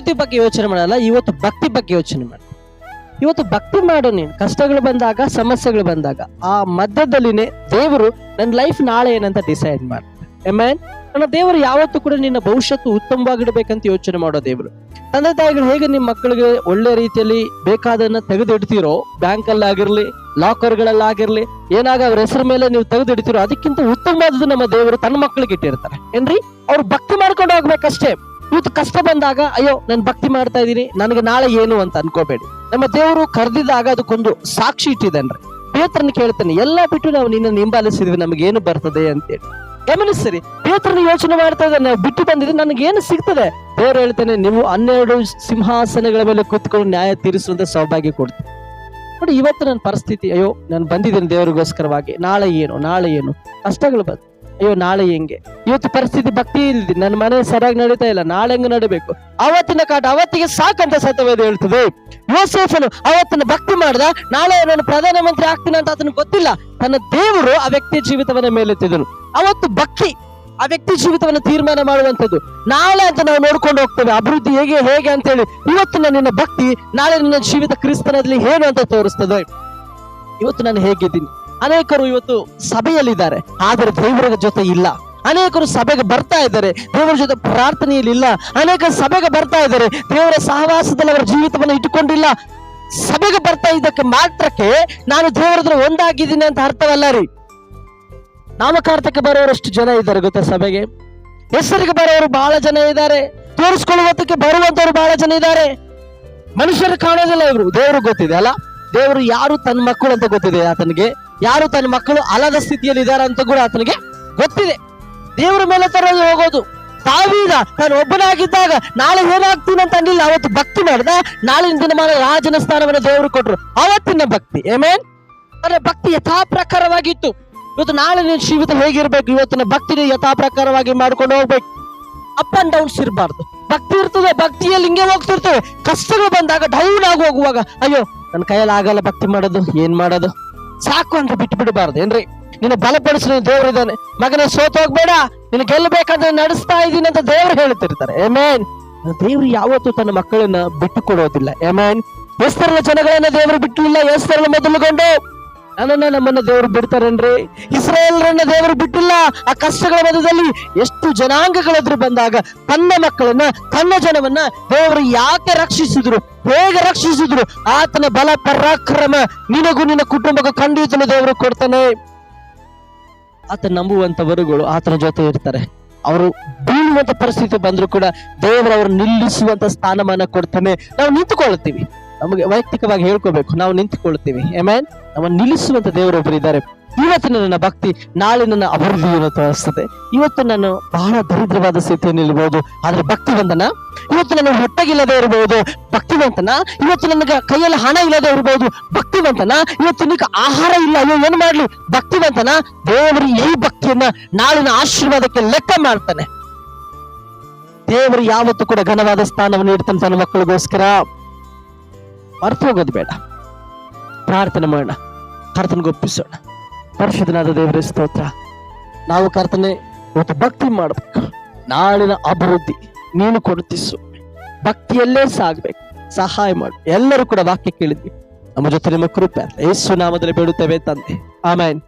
ಪರಿಸ್ಥಿತಿ ಬಗ್ಗೆ ಯೋಚನೆ ಮಾಡಲ್ಲ, ಇವತ್ತು ಭಕ್ತಿ ಬಗ್ಗೆ ಯೋಚನೆ ಮಾಡು. ಇವತ್ತು ಭಕ್ತಿ ಮಾಡು ನೀನು. ಕಷ್ಟಗಳು ಬಂದಾಗ, ಸಮಸ್ಯೆಗಳು ಬಂದಾಗ, ಆ ಮಧ್ಯದಲ್ಲಿನೇ ದೇವರು ನನ್ನ ಲೈಫ್ ನಾಳೆ ಏನಂತ ಡಿಸೈಡ್ ಮಾಡ್ತಾರೆ ನನ್ನ ದೇವರು ಯಾವತ್ತೂ ಕೂಡ ನಿನ್ನ ಭವಿಷ್ಯತ್ತು ಉತ್ತಮವಾಗಿಡಬೇಕಂತ ಯೋಚನೆ ಮಾಡೋ ದೇವರು. ತಂದೆ ತಾಯಿಗಳು ಹೇಗೆ ನಿಮ್ಮ ಮಕ್ಕಳಿಗೆ ಒಳ್ಳೆ ರೀತಿಯಲ್ಲಿ ಬೇಕಾದನ್ನ ತೆಗೆದಿಡ್ತೀರೋ ಬ್ಯಾಂಕ್ ಅಲ್ಲಿ ಆಗಿರ್ಲಿ ಲಾಕರ್ ಗಳಲ್ಲಾಗಿರ್ಲಿ ಏನಾಗ ಅವ್ರ ಹೆಸರ ಮೇಲೆ ನೀವು ತೆಗೆದಿಡ್ತೀರೋ, ಅದಕ್ಕಿಂತ ಉತ್ತಮವಾದದ್ದು ನಮ್ಮ ದೇವರು ತನ್ನ ಮಕ್ಕಳಿಗೆ ಇಟ್ಟಿರ್ತಾರೆ. ಏನ್ರಿ? ಅವ್ರು ಭಕ್ತಿ ಮಾಡ್ಕೊಂಡು ಹೋಗ್ಬೇಕಷ್ಟೇ. ಇವತ್ತು ಕಷ್ಟ ಬಂದಾಗ, ಅಯ್ಯೋ, ನಾನು ಭಕ್ತಿ ಮಾಡ್ತಾ ಇದ್ದೀನಿ, ನನಗೆ ನಾಳೆ ಏನು ಅಂತ ಅನ್ಕೋಬೇಡಿ. ನಮ್ಮ ದೇವರು ಕರೆದಿದ್ದಾಗ ಅದಕ್ಕೊಂದು ಸಾಕ್ಷಿ ಇಟ್ಟಿದ್ದಾನ್ರಿ. ಪೇತ್ರನ ಕೇಳ್ತಾನೆ, ಎಲ್ಲ ಬಿಟ್ಟು ನಾವು ನಿನ್ನ ಹಿಂಬಾಲಿಸಿದ್ವಿ ನಮ್ಗೆ ಏನು ಬರ್ತದೆ ಅಂತೇಳಿ. ಗಮನಿಸ್ರಿ, ಪೇತ್ರನ ಯೋಚನೆ ಮಾಡ್ತಾ ಇದ್ದಾನೆ ನಾವು ಬಿಟ್ಟು ಬಂದಿದ್ರೆ ನನಗೆ ಏನು ಸಿಗ್ತದೆ? ದೇವ್ರು ಹೇಳ್ತಾನೆ, ನೀವು ಹನ್ನೆರಡು ಸಿಂಹಾಸನಗಳ ಮೇಲೆ ಕೂತ್ಕೊಂಡು ನ್ಯಾಯ ತೀರಿಸುವಂತ ಸೌಭಾಗ್ಯ ಕೊಡ್ತೀನಿ. ನೋಡಿ, ಇವತ್ತು ನನ್ನ ಪರಿಸ್ಥಿತಿ, ಅಯ್ಯೋ, ನಾನು ಬಂದಿದ್ದೇನೆ ದೇವರಿಗೋಸ್ಕರವಾಗಿ, ನಾಳೆ ಏನು ನಾಳೆ ಏನು, ಕಷ್ಟಗಳು ಬಂದು ಅಯ್ಯೋ, ನಾಳೆ ಹೆಂಗೆ. ಇವತ್ತು ಪರಿಸ್ಥಿತಿ ಭಕ್ತಿ ಇಲ್ದಿ, ನನ್ನ ಮನೆ ಸರಿಯಾಗಿ ನಡೀತಾ ಇಲ್ಲ, ನಾಳೆ ಹೆಂಗ್ ನಡಬೇಕು? ಅವತ್ತಿನ ಕಾಟ, ಅವತ್ತಿಗೆ ಸಾಕಂತ ಸತ್ಯವೇದ ಹೇಳ್ತದೆ. ಯೋಸೇಫನು ಅವತ್ತನ್ನ ಭಕ್ತಿ ಮಾಡ್ದ, ನಾಳೆ ನಾನು ಪ್ರಧಾನಮಂತ್ರಿ ಆಗ್ತೀನಿ ಅಂತ ಅದನ್ನು ಗೊತ್ತಿಲ್ಲ. ತನ್ನ ದೇವರು ಆ ವ್ಯಕ್ತಿಯ ಜೀವಿತವನ್ನ ಮೇಲೆತ್ತಿದನು. ಅವತ್ತು ಭಕ್ತಿ, ಆ ವ್ಯಕ್ತಿ ಜೀವಿತವನ್ನು ತೀರ್ಮಾನ ಮಾಡುವಂಥದ್ದು. ನಾಳೆ ಅಂತ ನಾವು ನೋಡ್ಕೊಂಡು ಹೋಗ್ತೇವೆ, ಅಭಿವೃದ್ಧಿ ಹೇಗೆ ಹೇಗೆ ಅಂತ ಹೇಳಿ ಇವತ್ತು ನನ್ನ ಭಕ್ತಿ, ನಾಳೆ ನನ್ನ ಜೀವಿತ ಕ್ರಿಸ್ತನಲ್ಲಿ ಏನು ಅಂತ ತೋರಿಸ್ತದೆ? ಇವತ್ತು ನಾನು ಹೇಗಿದ್ದೀನಿ? ಅನೇಕರು ಇವತ್ತು ಸಭೆಯಲ್ಲಿದ್ದಾರೆ, ಆದರೆ ದೇವರ ಜೊತೆ ಇಲ್ಲ. ಅನೇಕರು ಸಭೆಗೆ ಬರ್ತಾ ಇದ್ದಾರೆ, ದೇವರ ಜೊತೆ ಪ್ರಾರ್ಥನೆಯಲ್ಲಿ ಇಲ್ಲ. ಅನೇಕ ಸಭೆಗೆ ಬರ್ತಾ ಇದ್ದಾರೆ, ದೇವರ ಸಹವಾಸದಲ್ಲಿ ಅವರ ಜೀವಿತವನ್ನು ಇಟ್ಟುಕೊಂಡಿಲ್ಲ. ಸಭೆಗೆ ಬರ್ತಾ ಇದ್ದಕ್ಕೆ ಮಾತ್ರಕ್ಕೆ ನಾನು ದೇವರ ಹತ್ರ ಒಂದಾಗಿದ್ದೀನಿ ಅಂತ ಅರ್ಥವಲ್ಲ ರೀ. ನಾಮಕಾರ್ಥಕ್ಕೆ ಬರೋರಷ್ಟು ಜನ ಇದ್ದಾರೆ ಗೊತ್ತಾ ಸಭೆಗೆ? ಹೆಸರಿಗೆ ಬರೋರು ಬಹಳ ಜನ ಇದ್ದಾರೆ. ತೋರಿಸ್ಕೊಳ್ಳುವುದಕ್ಕೆ ಬರುವಂತವ್ರು ಬಹಳ ಜನ ಇದ್ದಾರೆ. ಮನುಷ್ಯರು ಕಾಣೋದಿಲ್ಲ ಇವರು. ದೇವರು ಗೊತ್ತಿದೆ ಅಲ್ಲ? ದೇವರು ಯಾರು ತನ್ನ ಮಕ್ಕಳು ಅಂತ ಗೊತ್ತಿದೆ ಆತನಿಗೆ? ಯಾರು ತನ್ನ ಮಕ್ಕಳು ಅಲದ ಸ್ಥಿತಿಯಲ್ಲಿ ಇದ್ದಾರೆ ಅಂತ ಕೂಡ ಆತನಿಗೆ ಗೊತ್ತಿದೆ. ದೇವರ ಮೇಲೆ ತರೋದು ಹೋಗೋದು. ತಾವೀಗ ತಾನು ಒಬ್ಬನಾಗಿದ್ದಾಗ ನಾಳೆ ಏನಾಗ್ತೀನಿ ಅಂತ ಅನ್ನಿಲ್ಲ ಅವತ್ತು ಭಕ್ತಿ ಮಾಡಿದ. ನಾಳಿನ ದಿನಮಾನ ರಾಜನ ಸ್ಥಾನವನ್ನು ದೇವರು ಕೊಟ್ರು ಅವತ್ತಿನ ಭಕ್ತಿ. ಏಮೇನ್ ಅಂದ್ರೆ ಭಕ್ತಿ ಯಥಾ ಪ್ರಕಾರವಾಗಿತ್ತು ಇವತ್ತು ನಾಳೆ ನಿನ್ನ ಜೀವಿತ ಹೇಗಿರ್ಬೇಕು? ಇವತ್ತಿನ ಭಕ್ತಿನ ಯಥಾ ಪ್ರಕಾರವಾಗಿ ಮಾಡ್ಕೊಂಡು ಹೋಗ್ಬೇಕು. ಅಪ್ ಅಂಡ್ ಡೌನ್ಸ್ ಇರಬಾರ್ದು. ಭಕ್ತಿ ಇರ್ತದೆ ಭಕ್ತಿಯಲ್ಲಿ ಹಿಂಗೆ ಹೋಗ್ತಿರ್ತೇವೆ ಕಷ್ಟಗಳು ಬಂದಾಗ ಡೌನ್ ಆಗಿ ಹೋಗುವಾಗ, ಅಯ್ಯೋ, ನನ್ನ ಕೈಯಲ್ಲಿ ಆಗಲ್ಲ ಭಕ್ತಿ ಮಾಡೋದು, ಏನ್ ಮಾಡೋದು? ಸಾಕು ಅಂತ ಬಿಟ್ಟು ಬಿಡಬಾರ್ದು ಏನ್ರಿ? ನಿನ್ನ ಬಲಪಡಿಸಲು ದೇವರಿದ್ದಾನೆ ಮಗನ ಸೋತ್ ಹೋಗ್ಬೇಡ, ನಿನ್ನ ಗೆಲ್ಲಬೇಕಂದ್ರೆ ನಡೆಸ್ತಾ ಇದ್ದೀನಿ ಅಂತ ದೇವರು ಹೇಳ್ತಿರ್ತಾರೆ. ಏಮೇನ್ ದೇವ್ರು ಯಾವತ್ತೂ ತನ್ನ ಮಕ್ಕಳನ್ನ ಬಿಟ್ಟು ಕೊಡೋದಿಲ್ಲ ಏಮೇನ್ ಎಸ್ತರನ ಜನಗಳನ್ನ ದೇವರು ಬಿಟ್ಟಲಿಲ್ಲ ಎಸ್ತರನ ಮೊದಲುಗೊಂಡು. ನನ್ನನ್ನ ನಮ್ಮನ್ನ ದೇವರು ಬಿಡ್ತಾರೇನ್ರಿ? ಇಸ್ರಾಯೇಲ್ರನ್ನ ದೇವರು ಬಿಟ್ಟಿಲ್ಲ. ಆ ಕಷ್ಟಗಳ ಮಧ್ಯದಲ್ಲಿ ಎಷ್ಟು ಜನಾಂಗಗಳಾದ್ರು ಬಂದಾಗ ತನ್ನ ಮಕ್ಕಳನ್ನ, ತನ್ನ ಜನವನ್ನ ದೇವರು ಯಾಕೆ ರಕ್ಷಿಸಿದ್ರು, ಹೇಗೆ ರಕ್ಷಿಸಿದ್ರು, ಆತನ ಬಲ ಪರಾಕ್ರಮ ನಿನಗೂ ನಿನ್ನ ಕುಟುಂಬಕ್ಕೂ ಖಂಡಿತಲು ದೇವರು ಕೊಡ್ತಾನೆ. ಆತ ನಂಬುವಂತವರುಗಳು ಆತನ ಜೊತೆ ಇರ್ತಾರೆ. ಅವರು ಬೀಳುವಂತ ಪರಿಸ್ಥಿತಿ ಬಂದ್ರು ಕೂಡ ದೇವರು ಅವರು ನಿಲ್ಲಿಸುವಂತ ಸ್ಥಾನಮಾನ ಕೊಡ್ತಾನೆ. ನಾವು ನಿಂತುಕೊಳ್ತೀವಿ ನಮಗೆ ವೈಯಕ್ತಿಕವಾಗಿ ಹೇಳ್ಕೋಬೇಕು. ನಾವು ನಿಂತುಕೊಳ್ತೀವಿ ಎಮ್ಯಾನ್ ನಮ್ಮ ನಿಲ್ಲಿಸುವಂತ ದೇವರೊಬ್ಬರು ಇದ್ದಾರೆ. ಇವತ್ತು ನನ್ನ ಭಕ್ತಿ, ನಾಳೆ ನನ್ನ ಅಭಿವೃದ್ಧಿಯನ್ನು ತೋರಿಸ್ತದೆ. ಇವತ್ತು ನಾನು ಬಹಳ ದರಿದ್ರವಾದ ಸ್ಥಿತಿಯಲ್ಲಿ ಇರಬಹುದು ಆದ್ರೆ ಭಕ್ತಿವಂತನ? ಇವತ್ತು ನನ್ನ ಹೊಟ್ಟೆಗಿಲ್ಲದೆ ಇರಬಹುದು ಭಕ್ತಿವಂತನ? ಇವತ್ತು ನನಗೆ ಕೈಯಲ್ಲಿ ಹಣ ಇಲ್ಲದೆ ಇರಬಹುದು ಭಕ್ತಿವಂತನ? ಇವತ್ತು ನಿಮಗೆ ಆಹಾರ ಇಲ್ಲ. ಅಯ್ಯೋ, ಏನ್ ಮಾಡ್ಲಿ? ಭಕ್ತಿವಂತನ? ದೇವರು ಈ ಭಕ್ತಿಯನ್ನ ನಾಳಿನ ಆಶೀರ್ವಾದಕ್ಕೆ ಲೆಕ್ಕ ಮಾಡ್ತಾನೆ. ದೇವರು ಯಾವತ್ತು ಕೂಡ ಘನವಾದ ಸ್ಥಾನವನ್ನು ಇಡ್ತಾನೆ ತನ್ನ ಮಕ್ಕಳಿಗೋಸ್ಕರ ಮರ್ತು ಹೋಗೋದು ಬೇಡ. ಪ್ರಾರ್ಥನೆ ಮಾಡೋಣ. ಕರ್ತನ ಒಪ್ಪಿಸೋಣ. ಪರಿಶುದ್ಧನಾದ ದೇವರ, ಸ್ತೋತ್ರ. ನಾವು ಕರ್ತನೆ, ಇವತ್ತು ಭಕ್ತಿ ಮಾಡಬೇಕು. ನಾಳಿನ ಅಭಿವೃದ್ಧಿ ನೀನು ಕೊಡುತ್ತಿಸು ಭಕ್ತಿಯಲ್ಲೇ ಸಾಗಬೇಕು. ಸಹಾಯ ಮಾಡು. ಎಲ್ಲರೂ ಕೂಡ ವಾಕ್ಯ ಕೇಳಿದ್ವಿ. ನಮ್ಮ ಜೊತೆ ನಿಮ್ಮ ಕೃಪೆ. ಯೇಸು ನಾಮದಲ್ಲಿ ಬೇಡುತ್ತೇವೆ ತಂದೆ. ಆಮೇನ್.